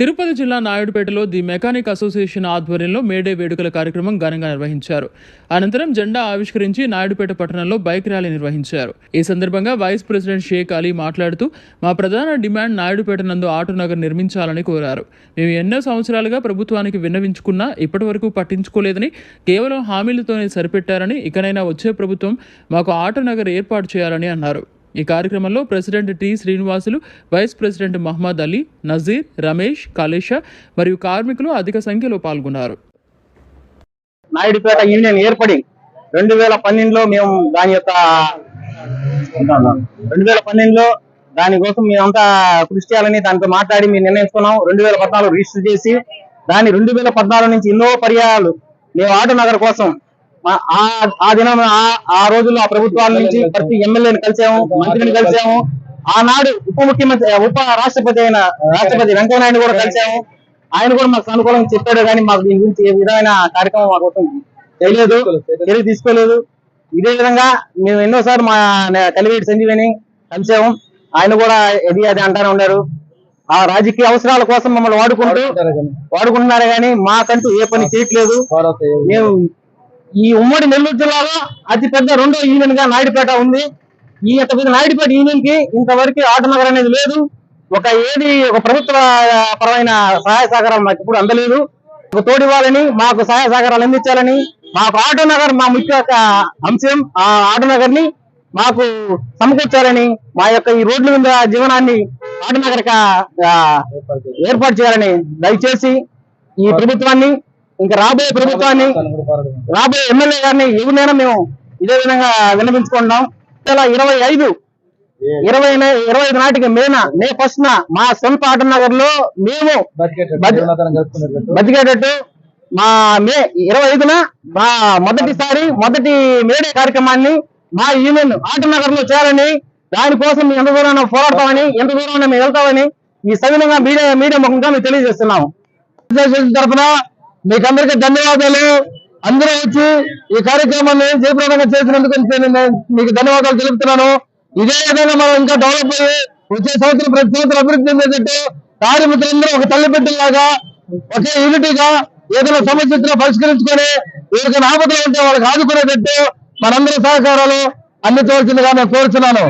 తిరుపతి జిల్లా నాయుడుపేటలో the mechanic association ఆధ్వర్యంలో మేడే వేడుకల కార్యక్రమం ఘనంగా నిర్వహించారు. అనంతరం జెండా ఆవిష్కరించి నాయుడుపేట పట్టణంలో బైక్ ర్యాలీ నిర్వహించారు. ఈ సందర్భంగా వైస్ ప్రెసిడెంట్ షేక్ అలీ మాట్లాడుతూ మా ప్రధాన డిమాండ్ నాయుడుపేట నందు ఆటో నగర్ నిర్మించాలని కోరారు. మేము ఎన్నో సంవత్సరాలుగా ప్రభుత్వానికి విన్నవించుకున్నా ఇప్పటివరకు పట్టించుకోలేదని కేవలం హామీలతోనే సరిపెట్టారని ఇకనైనా వచ్చే ప్రభుత్వం మాకు ఆటో నగర్ ఏర్పాటు చేయాలని అన్నారు. ఈ కార్యక్రమంలో president T Srinivasulu vice president Mohammed Ali Nazeer Ramesh Kalesha మరియు కార్మికులు అధిక సంఖ్యలో పాల్గొన్నారు. నాయుడుపేట యూనియన్ ఏర్పడి రెండు వేల పన్నెండులో మేము దాని యొక్క రెండు వేల పన్నెండులో దానికోసం మేమంతా కృషి చేయాలని దానితో మాట్లాడి మేము నిర్ణయించుకున్నాం. రెండు వేల పద్నాలుగు రిజిస్టర్ చేసి దాని రెండు వేల పద్నాలుగు నుంచి ఎన్నో పర్యాలు మేము ఆటో నగర్ కోసం ఆ- దినం ఆ- ఆ రోజుల్లో ఆ ప్రభుత్వాల నుంచి ప్రతి ఎమ్మెల్యేని కలిసాము మంత్రిని కలిసాము. ఆనాడు ఉప ముఖ్యమంత్రి ఉప రాష్ట్రపతి అయిన రాష్ట్రపతి వెంకయ్యనాయుడు కూడా కలిసాము. ఆయన కూడా మాకు అనుకూలంగా చెప్పాడు కానీ మాకు దీని గురించి ఏ విధమైన కార్యక్రమం మా కోసం చేయలేదు చర్య తీసుకోలేదు. ఇదే విధంగా మేము ఎన్నోసార్లు మా కలివేటి సంజీవిని కలిసాము. ఆయన కూడా ఇది అది అంటానే ఉన్నారు. ఆ రాజకీయ అవసరాల కోసం మమ్మల్ని వాడుకుంటూ వాడుకుంటున్నారే కానీ మాకంటూ ఏ పని చేయట్లేదు. మేము ఈ ఉమ్మడి నెల్లూరు జిల్లాలో అతిపెద్ద రెండో యూనియన్గా నాయుడుపేట ఉంది. ఈ యొక్క పెద్ద నాయుడుపేట యూనియన్కి ఇంతవరకు ఆటనగర్ అనేది లేదు. ఒక ఏది ఒక ప్రభుత్వ పరమైన సహాయ సహకారం మాకు ఇప్పుడు అందలేదు. ఒక తోడివ్వాలని మాకు సహాయ సహకారాలు అందించాలని మాకు ఆటో నగర్ మా ముఖ్య యొక్క అంశం. ఆ ఆటోనగర్ని మాకు సమకూర్చాలని మా యొక్క ఈ రోడ్ల మీద జీవనాన్ని ఆటనగర్ ఏర్పాటు చేయాలని దయచేసి ఈ ప్రభుత్వాన్ని ఇంకా రాబోయే ప్రభుత్వాన్ని రాబోయే ఎమ్మెల్యే గారిని ఎవరినైనా మేము ఇదే విధంగా విన్నపించుకుంటున్నాం ఇలా ఇరవై ఐదు ఇరవై ఇరవై ఐదు నాటికి మేన మే ఫస్ట్ న మా సొంత ఆటనగర్లో మేము బతి- బతికేటట్టు మా మే ఇరవై ఐదున మా మొదటిసారి మొదటి మేడే కార్యక్రమాన్ని మా యూనియన్ ఆటనగర్లో చేయాలని దానికోసం ఎంత దూరం పోరాడతామని ఎంత దూరం మేము వెళ్తామని ఈ సవినంగా మీడియా మీడియా ముఖంగా మేము తెలియజేస్తున్నాము. తరఫున మీకు ధన్యవాదాలు. అందరూ వచ్చి ఈ కార్యక్రమాన్ని జయప్రదంగా చేసినందుకు నేను మీకు ధన్యవాదాలు తెలుపుతున్నాను. ఇదే విధంగా మనం ఇంకా డెవలప్ అయ్యి వచ్చే సంవత్సరం ప్రతి సంవత్సరం అభివృద్ధి చెందేటట్టు కార్మికులందరూ ఒక తల్లి ఒకే యూనిటీగా ఏదైనా సమస్య పరిష్కరించుకొని ఎవరికైనా ఆపదలు ఉంటే వాళ్ళకి ఆదుకునేటట్టు మనందరి సహకారాలు అందించవలసిందిగా నేను కోరుతున్నాను